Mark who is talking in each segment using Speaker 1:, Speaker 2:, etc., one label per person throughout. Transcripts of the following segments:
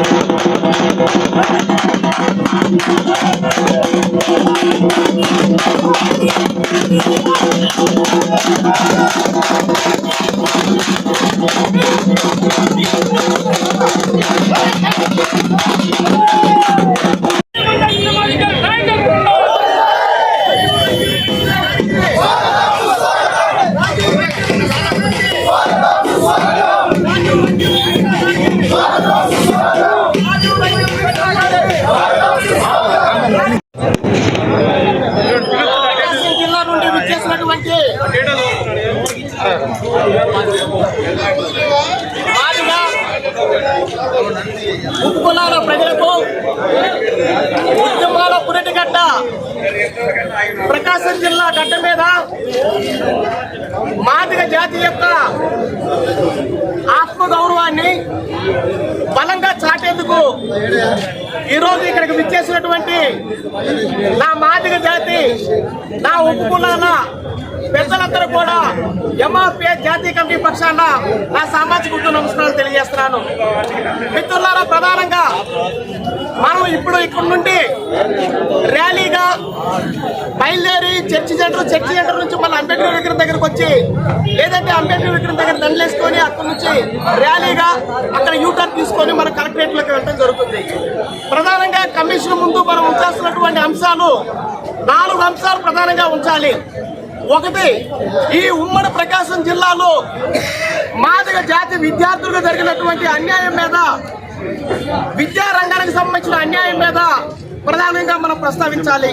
Speaker 1: ప్రకాశం ఉప్పుకులాల ప్రజలకు? ఉద్యమాల పురటిగడ్డ. ప్రకాశం జిల్లా గడ్డ మీద మాదిగ జాతి యొక్క ఆత్మగౌరవాన్ని బలంగా చాటేందుకు ఈరోజు ఇక్కడికి విచ్చేసినటువంటి నా మాదిక జాతి నా ఉప్పు కులాల పెద్దలందరూ కూడా ఎంఆర్పిఏ జాతీయ కమిటీ పక్షాన నా సామాజిక ఉద్యోగ నమస్కారాలు తెలియజేస్తున్నాను. మిత్రులారా ప్రధానంగా మనం ఇప్పుడు ఇక్కడ నుండి ర్యాలీగా బయలుదేరి చర్చి సెంటర్ చర్చి సెంటర్ నుంచి మళ్ళీ అంబేద్కర్ విగ్రహం దగ్గరకు వచ్చి లేదంటే అంబేద్కర్ విగ్రహం దగ్గర దండలేసుకొని అక్కడ నుంచి ర్యాలీగా అక్కడ యూటర్న్ తీసుకొని మన కలెక్టరేట్లోకి వెళ్ళడం జరుగుతుంది. ప్రధానంగా కమిషన్ ముందు మనం ఉంచాల్సినటువంటి అంశాలు నాలుగు అంశాలు ప్రధానంగా ఉంచాలి. ఒకటి ఈ ఉమ్మడి ప్రకాశం జిల్లాలో మాదిగ జాతి విద్యార్థులకు జరిగినటువంటి అన్యాయం మీద విద్యారంగానికి సంబంధించిన అన్యాయం మీద ప్రధానంగా మనం ప్రస్తావించాలి.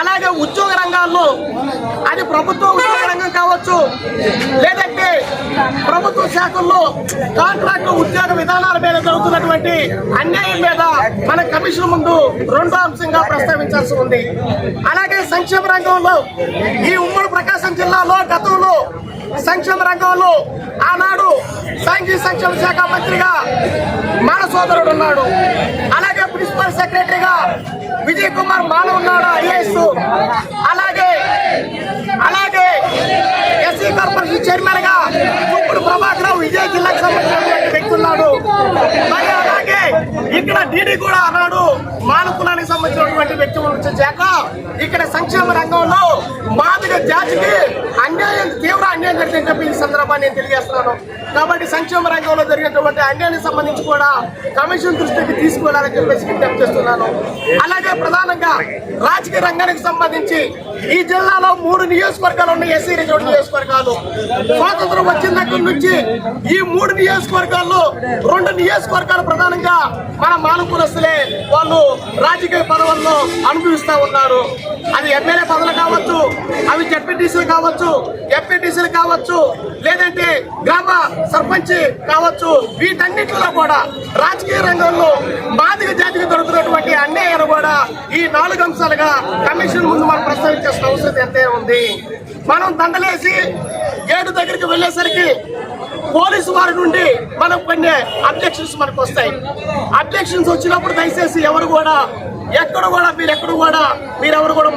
Speaker 1: అలాగే ఉద్యోగ రంగాల్లో అది ప్రభుత్వ ఉద్యోగ రంగం కావచ్చు లేదా ప్రభుత్వ శాఖల్లో కాంట్రాక్ట్ ఉద్యోగ విధానాల మీద జరుగుతున్నటువంటి అన్యాయం మీద మన కమిషన్ ముందు రెండో అంశంగా ప్రస్తావించాల్సి ఉంది. అలాగే సంక్షేమ రంగంలో ఈ ఉమ్మడి ప్రకాశం జిల్లాలో గతంలో సంక్షేమ రంగంలో ఆనాడు సాంఘిక సంక్షేమ శాఖ మంత్రిగా మన సోదరుడు ఉన్నాడు. అలాగే ప్రిన్సిపల్ సెక్రటరీగా విజయ్ కుమార్ మాల ఉన్నాడు ఐఏఎస్. అలాగే అన్నాడు. మరి అలాగే ఇక్కడ డీడీ కూడా అన్నాడు. మానకులానికి సంబంధించినటువంటి వ్యక్తి వచ్చాక ఇక్కడ సంక్షేమ రంగంలో మాదిగ జాతికి అన్యాయం తీవ్ర అన్యాయం జరిగిందని చెప్పి ఈ సందర్భాన్ని నేను తెలియజేస్తున్నాను. కాబట్టి సంక్షేమ రంగంలో జరిగినటువంటి అన్యాయానికి సంబంధించి కూడా కమిషన్ దృష్టికి తీసుకువెళ్ళాలని చెప్పేసి విజ్ఞప్తి చేస్తున్నాను. అలాగే ప్రధానంగా రాజకీయ రంగానికి సంబంధించి ఈ జిల్లాలో మూడు నియోజకవర్గాలు ఉన్నాయి ఎస్సీ రిజర్వ్ నియోజకవర్గాలు. స్వాతంత్రం వచ్చిన దగ్గర నుంచి ఈ మూడు నియోజకవర్గాల్లో రెండు నియోజకవర్గాలు ప్రధానంగా మన మానుకూలస్తులే వాళ్ళు రాజకీయ పదవుల్లో అనుభవిస్తూ ఉన్నారు. అది ఎమ్మెల్యే పదవులు కావచ్చు అవి జడ్పీటీసీలు కావచ్చు ఎంపీటీసీలు కావచ్చు లేదంటే గ్రామ సర్పంచ్ కావచ్చు వీటన్నిటిలో కూడా రాజకీయ రంగంలో మాదిగ జాతికి దొరుకుతున్నటువంటి అన్యాయాలు కూడా ఈ నాలుగు అంశాలుగా కమిషన్ ముందు మనం ప్రస్తావించాల్సిన అవసరం ఎంతే ఉంది? మనం దండలేసి గేటు దగ్గరికి వెళ్ళేసరికి పోలీసు వారి నుండి మనం కొన్ని అబ్జెక్షన్స్ మనకు వస్తాయి. అబ్జెక్షన్స్ వచ్చినప్పుడు దయచేసి ఎవరు కూడా ఎక్కడ కూడా మీరు ఎక్కడ కూడా మీరెవరు కూడా